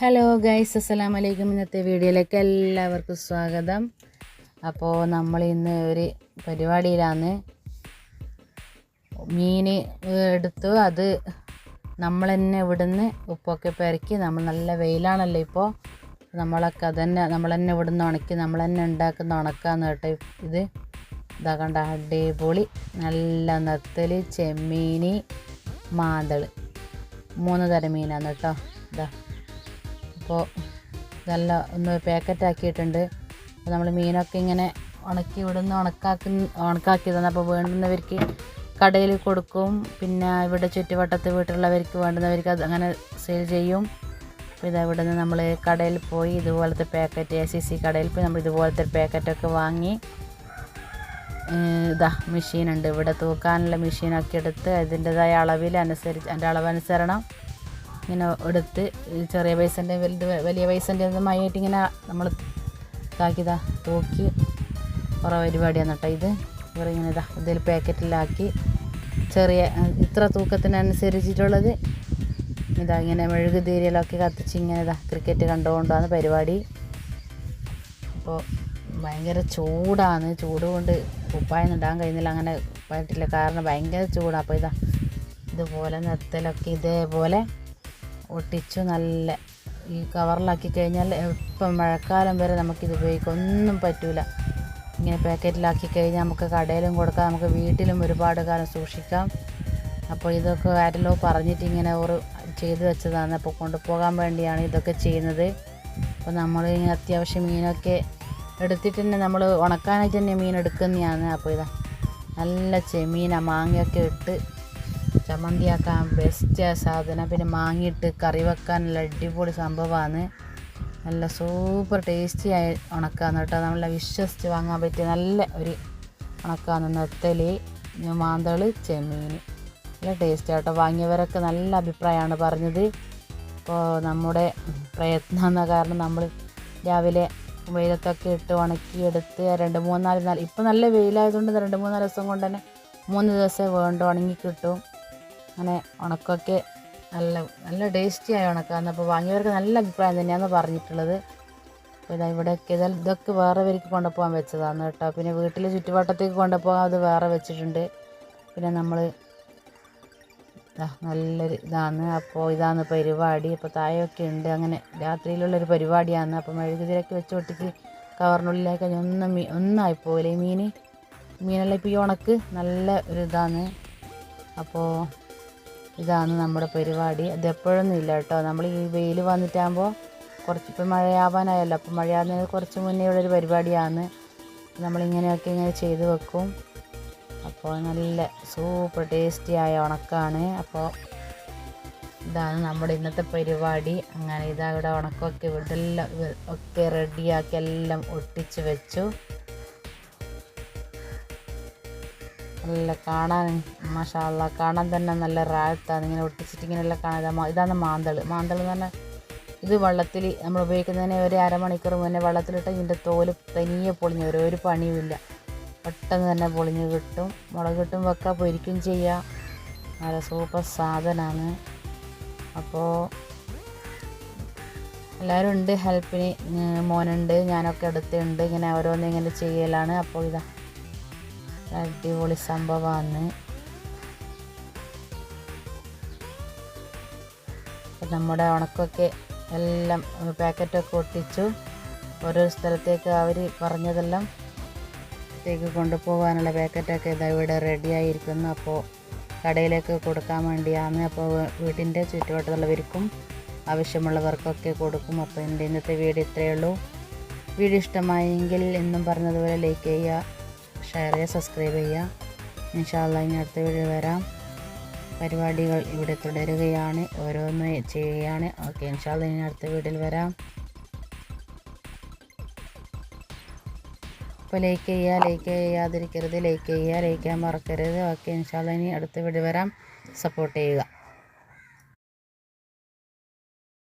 Hello guys അസ്സലാം വലൈക്കും ഇന്നത്തെ വീഡിയോയിലേക്ക് എല്ലാവർക്കും സ്വാഗതം. അപ്പോൾ നമ്മൾ ഇന്ന് ഒരു പരിപാടിയിലാണ്. മീൻ എടുത്തു. അത് നമ്മൾ തന്നെ ഇവിടുന്ന് ഉപ്പൊക്കെ പെരക്കി. നമ്മൾ നല്ല വെയിലാണല്ലോ ഇപ്പോൾ നമ്മളൊക്കെ അതന്നെ നമ്മൾ തന്നെ ഇവിടുന്ന് ഉണക്കി നമ്മൾ തന്നെ ഉണ്ടാക്കുന്ന ഉണക്കാന്ന് കേട്ടോ ഇത്. ഇതാ അടിപൊളി നല്ല നത്തൽ ചെമ്മീൻ മാന്തൾ മൂന്ന് തരം മീനാണ് കേട്ടോ. ഇതാ. അപ്പോൾ നല്ല ഒന്ന് പാക്കറ്റാക്കിയിട്ടുണ്ട്. അപ്പോൾ നമ്മൾ മീനൊക്കെ ഇങ്ങനെ ഉണക്കി ഇവിടുന്ന് ഉണക്കാക്കി ഉണക്കാക്കി തന്നെ അപ്പോൾ വേണ്ടുന്നവർക്ക് കടയിൽ കൊടുക്കും. പിന്നെ ഇവിടെ ചുറ്റുവട്ടത്ത് വീട്ടിലുള്ളവർക്ക് വേണ്ടുന്നവർക്ക് അത് അങ്ങനെ സെയിൽ ചെയ്യും. അപ്പോൾ ഇതാ ഇവിടെ നിന്ന് നമ്മൾ കടയിൽ പോയി ഇതുപോലത്തെ പാക്കറ്റ് എ സി സി കടയിൽ പോയി നമ്മൾ ഇതുപോലത്തെ പാക്കറ്റൊക്കെ വാങ്ങി ഇതാ മെഷീനുണ്ട് ഇവിടെ തൂക്കാനുള്ള മെഷീനൊക്കെ എടുത്ത് അതിന്റെതായ അളവിൽ അനുസരിച്ച് അതിന്റെ അളവനുസരണം ഇങ്ങനെ എടുത്ത് ചെറിയ പൈസന്റെ വലുത് വലിയ പൈസന്റെ ഒന്നുമായിട്ട് ഇങ്ങനെ നമ്മൾ ഇതാക്കിയതാ തൂക്കി കുറേ പരിപാടിയാണ് കേട്ടോ ഇത്. ഇവരിങ്ങനെ ഇതാ ഇതിൽ പാക്കറ്റിലാക്കി ചെറിയ ഇത്ര തൂക്കത്തിനനുസരിച്ചിട്ടുള്ളത് ഇതാ ഇങ്ങനെ മെഴുകുതിരിയിലൊക്കെ കത്തിച്ച് ഇങ്ങനെ ഇതാ ക്രിക്കറ്റ് കണ്ടുകൊണ്ടാണ് പരിപാടി. അപ്പോൾ ഭയങ്കര ചൂടാണ് ചൂട് കൊണ്ട് കുപ്പായം ഇടാൻ കഴിയുന്നില്ല അങ്ങനെ പറ്റില്ല. കാരണം ഭയങ്കര ചൂടാണ് അപ്പോൾ ഇതാ ഇതുപോലെ നിർത്തലൊക്കെ ഇതേപോലെ ഒട്ടിച്ചു നല്ല ഈ കവറിലാക്കി കഴിഞ്ഞാൽ ഇപ്പം മഴക്കാലം വരെ നമുക്കിത് ഉപയോഗിക്കാം ഒന്നും പറ്റില്ല ഇങ്ങനെ പാക്കറ്റിലാക്കി കഴിഞ്ഞാൽ നമുക്ക് കടയിലും കൊടുക്കാം നമുക്ക് വീട്ടിലും ഒരുപാട് കാലം സൂക്ഷിക്കാം. അപ്പോൾ ഇതൊക്കെ ആരല്ലോ പറഞ്ഞിട്ട് ഇങ്ങനെ ഒരു ചെയ്തു വെച്ചതാണ്. അപ്പോൾ കൊണ്ടുപോകാൻ വേണ്ടിയാണ് ഇതൊക്കെ ചെയ്യുന്നത്. അപ്പോൾ നമ്മൾ ഇങ്ങനെ അത്യാവശ്യം മീനൊക്കെ എടുത്തിട്ട് തന്നെ നമ്മൾ ഉണക്കാനായിട്ട് തന്നെ മീൻ എടുക്കുന്നതാണ്. അപ്പോൾ ഇതാ നല്ല ചെമീന മാങ്ങയൊക്കെ ഇട്ട് ചമ്മന്തിയാക്കാൻ ബെസ്റ്റ് സാധനം. പിന്നെ മാങ്ങിയിട്ട് കറി വെക്കാൻ നല്ല അടിപൊളി സംഭവമാണ് നല്ല സൂപ്പർ ടേസ്റ്റി ആയി ഉണക്കാന്ന് കേട്ടോ. നമ്മളെ വിശ്വസിച്ച് വാങ്ങാൻ പറ്റിയ നല്ല ഒരു ഉണക്കാന്ന് നെത്തലി മാന്തൾ ചെമ്മീൻ. നല്ല ടേസ്റ്റ് കേട്ടോ. വാങ്ങിയവരൊക്കെ നല്ല അഭിപ്രായമാണ് പറഞ്ഞത്. ഇപ്പോൾ നമ്മുടെ പ്രയത്നം എന്ന കാരണം നമ്മൾ രാവിലെ വെയിലത്തൊക്കെ ഇട്ട് ഉണക്കിയെടുത്ത് രണ്ട് മൂന്നാൽ നാല് ഇപ്പം നല്ല വെയിലായതുകൊണ്ട് രണ്ട് മൂന്നാൽ ദിവസം കൊണ്ട് തന്നെ മൂന്ന് ദിവസം വേണ്ട ഉണങ്ങി കിട്ടും. അങ്ങനെ ഉണക്കമൊക്കെ നല്ല നല്ല ടേസ്റ്റിയായ ഉണക്കാന്ന് അപ്പോൾ വാങ്ങിയവർക്ക് നല്ല അഭിപ്രായം തന്നെയാണ് പറഞ്ഞിട്ടുള്ളത്. പിന്നെ ഇവിടെയൊക്കെ ഇതാ ഇതൊക്കെ വേറെ പേർക്ക് കൊണ്ടുപോകാൻ വെച്ചതാണ് കേട്ടോ. പിന്നെ വീട്ടിൽ ചുറ്റുവട്ടത്തേക്ക് കൊണ്ടുപോകാൻ അത് വേറെ വെച്ചിട്ടുണ്ട്. പിന്നെ നമ്മൾ നല്ലൊരു ഇതാണ്. അപ്പോൾ ഇതാണ് പരിപാടി. അപ്പോൾ താഴെയൊക്കെ ഉണ്ട്. അങ്ങനെ രാത്രിയിലുള്ളൊരു പരിപാടിയാണ്. അപ്പോൾ മെഴുകുതിരൊക്കെ വെച്ച് ഒട്ടിച്ച് കവറിനുള്ളിലേക്ക് ഒന്നും മീ ഒന്നായി പോകില്ലേ മീൻ മീനെല്ലാം ഇപ്പോൾ ഈ ഉണക്ക്? നല്ല ഒരു ഇതാണ്. അപ്പോൾ ഇതാണ് നമ്മുടെ പരിപാടി. ഇല്ല കേട്ടോ. നമ്മൾ ഈ വെയിൽ വന്നിട്ടാകുമ്പോൾ കുറച്ച് ഇപ്പം മഴയാവാനായല്ലോ. അപ്പം മഴയാകുന്നതിന് കുറച്ച് മുന്നേ ഉള്ളൊരു പരിപാടിയാണ്. നമ്മളിങ്ങനെയൊക്കെ ഇങ്ങനെ ചെയ്ത് വെക്കും. അപ്പോൾ നല്ല സൂപ്പർ ടേസ്റ്റിയായ ഉണക്കാണ്. അപ്പോൾ ഇതാണ് നമ്മുടെ ഇന്നത്തെ പരിപാടി. അങ്ങനെ ഇതാ ഇവിടെ ഉണക്കമൊക്കെ ഇതെല്ലാം ഒക്കെ റെഡിയാക്കി എല്ലാം ഒട്ടിച്ച് വെച്ചു. നല്ല കാണാൻ മഷാള കാണാൻ തന്നെ നല്ല റാത്താണ് ഇങ്ങനെ ഒട്ടിച്ചിട്ട് ഇങ്ങനെയെല്ലാം കാണാൻ ഇതാണ് മാന്തൾ മാന്തൾ എന്ന് പറഞ്ഞാൽ ഇത് വെള്ളത്തിൽ നമ്മൾ ഉപയോഗിക്കുന്നതിന് ഒരു അരമണിക്കൂർ മുന്നേ വെള്ളത്തിലിട്ട് ഇതിന്റെ തോൽ തനിയെ പൊളിഞ്ഞു വരും. ഒരു പണിയുമില്ല. പെട്ടെന്ന് തന്നെ പൊളിഞ്ഞ് കിട്ടും. മുളക് കിട്ടും വെക്കാം പൊരിക്കും ചെയ്യാം. നല്ല സൂപ്പർ സാധനമാണ് അപ്പോൾ എല്ലാവരും ഉണ്ട് ഹെൽപ്പിന് മോനുണ്ട് ഞാനൊക്കെ അടുത്തുണ്ട്. ഇങ്ങനെ ഓരോന്ന് ഇങ്ങനെ ചെയ്യലാണ്. അപ്പോൾ ഇതാ അടിപൊളി സംഭവമാണ് നമ്മുടെ ഉണക്കൊക്കെ എല്ലാം പാക്കറ്റൊക്കെ ഒട്ടിച്ചു. ഓരോ സ്ഥലത്തേക്ക് അവർ പറഞ്ഞതെല്ലാം ത്തേക്ക് കൊണ്ടുപോകാനുള്ള പാക്കറ്റൊക്കെ ഇതാ ഇവിടെ റെഡി ആയിരിക്കുന്നു അപ്പോൾ കടയിലേക്ക് കൊടുക്കാൻ വേണ്ടിയാണ്. അപ്പോൾ വീടിന്റെ ചുറ്റുവട്ടത്തുള്ളവർക്കും ആവശ്യമുള്ളവർക്കൊക്കെ കൊടുക്കും. അപ്പോൾ എന്റെ ഇന്നത്തെ വീഡിയോ ഇത്രയേ ഉള്ളൂ. വീട് ഇഷ്ടമായെങ്കിൽ എന്നും പറഞ്ഞതുപോലെ ലൈക്ക് ചെയ്യുക. ഷെയർ ചെയ്യുക സബ്സ്ക്രൈബ് ചെയ്യുക. ഇൻഷാല്ല ഇനി അടുത്ത വീഡിയോ വരാം. പരിപാടികൾ ഇവിടെ തുടരുകയാണ്. ഓരോന്ന് ചെയ്യുകയാണ്. ഓക്കെ ഇൻഷാല്ല ഇനി അടുത്ത വീഡിയോയിൽ വരാം. അപ്പോൾ ലൈക്ക് ചെയ്യുക ലൈക്ക് ചെയ്യാതിരിക്കരുത്. ലൈക്ക് ചെയ്യുക ലൈക്ക് ചെയ്യാൻ മറക്കരുത്. ഓക്കെ ഇൻഷാല്ല ഇനി അടുത്ത വീഡിയോ വരാം. സപ്പോർട്ട് ചെയ്യുക.